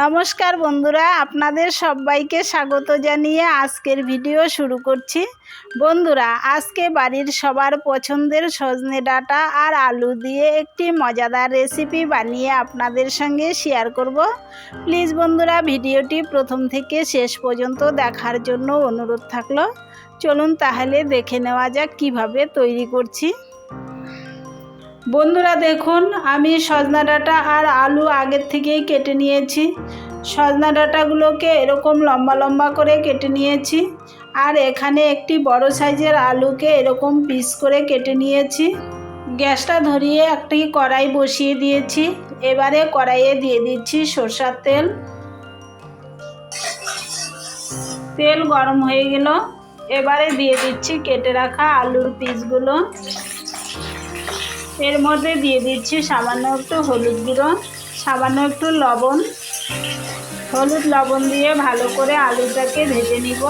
নমস্কার বন্ধুরা, আপনাদের সবাইকে স্বাগত জানিয়ে আজকের ভিডিও শুরু করছি। বন্ধুরা, আজকে বাড়ির সবার পছন্দের সজনে ডাঁটা আর আলু দিয়ে একটি মজাদার রেসিপি বানিয়ে আপনাদের সঙ্গে শেয়ার করব। প্লিজ বন্ধুরা, ভিডিওটি প্রথম থেকে শেষ পর্যন্ত দেখার জন্য অনুরোধ থাকল। চলুন তাহলে দেখে নেওয়া যাক কীভাবে তৈরি করছি। বন্ধুরা দেখুন, আমি সজনা ডাঁটা আর আলু আগের থেকেই কেটে নিয়েছি। সজনা ডাঁটাগুলোকে এরকম লম্বা লম্বা করে কেটে নিয়েছি। আর এখানে একটি বড় সাইজের আলুকে এরকম পিস করে কেটে নিয়েছি। গ্যাসটা ধরিয়ে একটি কড়াই বসিয়ে দিয়েছি। এবারে কড়াইয়ে দিয়ে দিচ্ছি সরষার তেল। তেল গরম হয়ে গেল। এবারে দিয়ে দিচ্ছি কেটে রাখা আলুর পিসগুলো। এর মধ্যে দিয়ে দিচ্ছি সামান্য একটু হলুদ গুঁড়ো, সামান্য একটু লবণ। হলুদ লবণ দিয়ে ভালো করে আলুটাকে ভেজে নিব।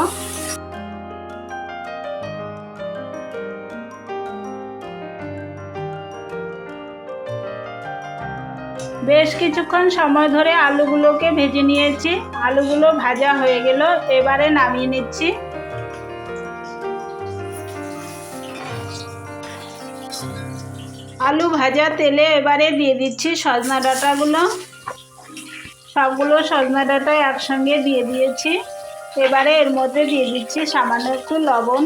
বেশ কিছুক্ষণ সময় ধরে আলুগুলোকে ভেজে নিয়েছি। আলুগুলো ভাজা হয়ে গেল, এবারে নামিয়ে নিচ্ছি। আলু ভাজা, তেলে এবারে দিয়ে দিচ্ছি সজনা ডাঁটাগুলো। সবগুলো সজনা ডাঁটা একসঙ্গে দিয়ে দিয়েছি। এবারে এর মধ্যে দিয়ে দিচ্ছি সামান্য একটু লবণ,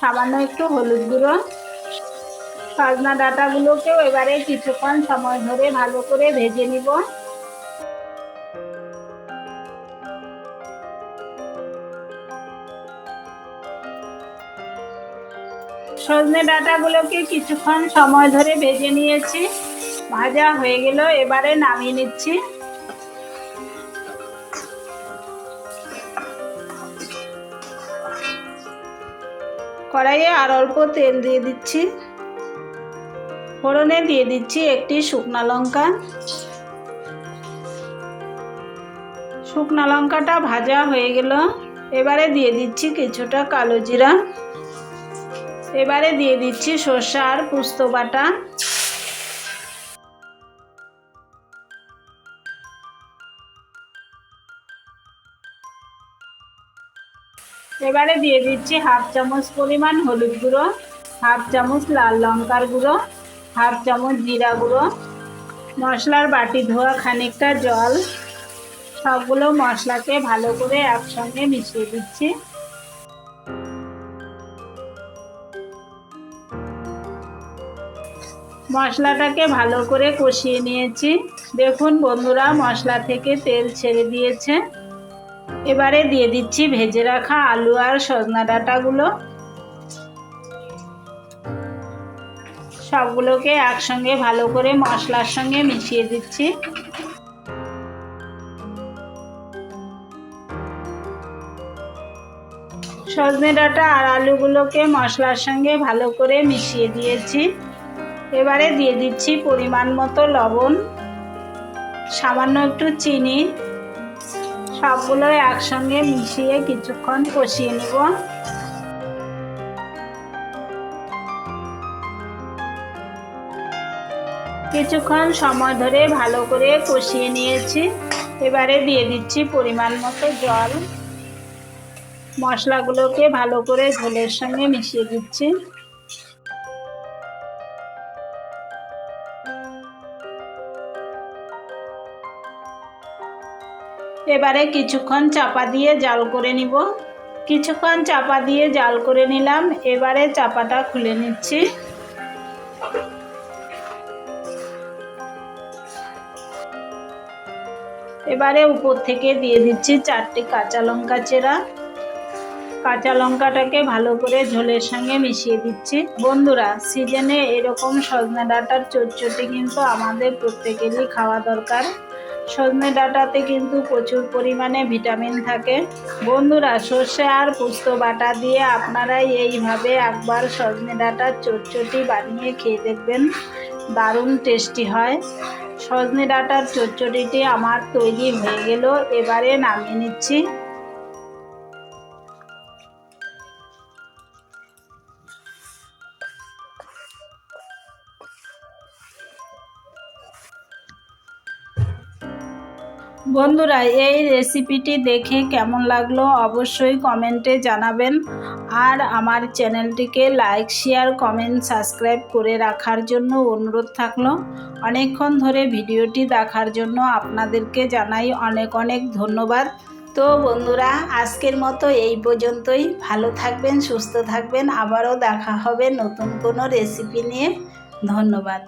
সামান্য একটু হলুদ গুঁড়ো। সজনা ডাঁটাগুলোকেও এবারে কিছুক্ষণ সময় ধরে ভালো করে ভেজে নিব। সজনে ডাঁটাগুলোকে কিছুক্ষণ সময় ধরে ভেজে নিয়েছি। ভাজা হয়ে গেল, এবারে নামিয়ে নিচ্ছি। কড়াইয়ে আর অল্প তেল দিয়ে দিচ্ছি। ফোড়নে দিয়ে দিচ্ছি একটি শুকনা লঙ্কা। শুকনা লঙ্কাটা ভাজা হয়ে গেল, এবারে দিয়ে দিচ্ছি কিছুটা কালো জিরা। এবারে দিয়ে দিচ্ছি সর্ষে আর পুস্ত বাটা। এবারে দিয়ে দিচ্ছি হাফ চামচ পরিমাণ হলুদ গুঁড়ো, হাফ চামচ লাল লঙ্কার গুঁড়ো, হাফ চামচ জিরা গুঁড়ো। মশলার বাটি ধোয়া খানিকটা জল। সবগুলো মশলাকে ভালো করে একসঙ্গে মিশিয়ে দিচ্ছি। মশলাটাকে ভালো করে কষিয়ে নিয়েছি। দেখুন বন্ধুরা, মশলা থেকে তেল ছেড়ে দিয়েছে। এবারে দিয়ে দিচ্ছি ভেজে রাখা আলু আর সজনা ডাঁটাগুলো। সবগুলোকে একসঙ্গে ভালো করে মশলার সঙ্গে মিশিয়ে দিচ্ছি। সজনে ডাঁটা আর আলুগুলোকে মশলার সঙ্গে ভালো করে মিশিয়ে দিয়েছি। এবারে দিয়ে দিচ্ছি পরিমাণ মতো লবণ, সামান্য একটু চিনি। সবগুলো একসঙ্গে মিশিয়ে কিছুক্ষণ কষিয়ে নিব। কিছুক্ষণ সময় ধরে ভালো করে কষিয়ে নিয়েছি। এবারে দিয়ে দিচ্ছি পরিমাণ মতো জল। মশলাগুলোকে ভালো করে ঝোলের সঙ্গে মিশিয়ে দিচ্ছি। এবারে কিছুক্ষণ চাপা দিয়ে জাল করে নিব। কিছুক্ষণ চাপা দিয়ে জাল করে নিলাম। এবারে চাপাটা খুলে নিচ্ছি। এবারে উপর থেকে দিয়ে দিচ্ছি চারটি কাঁচা লঙ্কা চেরা। কাঁচা লঙ্কাটাকে ভালো করে ঝোলের সঙ্গে মিশিয়ে দিচ্ছি। বন্ধুরা, সিজনে এরকম সজনা ডাঁটার চটচটি কিন্তু আমাদের প্রত্যেকেরই খাওয়া দরকার। সজনে ডাঁটাতে কিন্তু প্রচুর পরিমাণে ভিটামিন থাকে। বন্ধুরা, সর্ষে আর পুস্ত বাটা দিয়ে আপনারা এইভাবে একবার সজনে ডাঁটার চটচটি বানিয়ে খেয়ে দেখবেন। দারুণ টেস্টি হয়। সজনে ডাঁটার চটচটিটি আমার তৈরি হয়ে গেল, এবারে নামিয়ে নিচ্ছি। বন্ধুরা, এই রেসিপিটি দেখে কেমন লাগল অবশ্যই কমেন্টে জানাবেন। আর আমার চ্যানেলটিকে লাইক শেয়ার কমেন্ট সাবস্ক্রাইব করে রাখার জন্য অনুরোধ থাকল। অনেকক্ষণ ধরে ভিডিওটি দেখার জন্য আপনাদেরকে জানাই অনেক অনেক ধন্যবাদ। তো বন্ধুরা, আজকের মতো এই পর্যন্তই। ভালো থাকবেন, সুস্থ থাকবেন। আবারও দেখা হবে নতুন কোনো রেসিপি নিয়ে। ধন্যবাদ।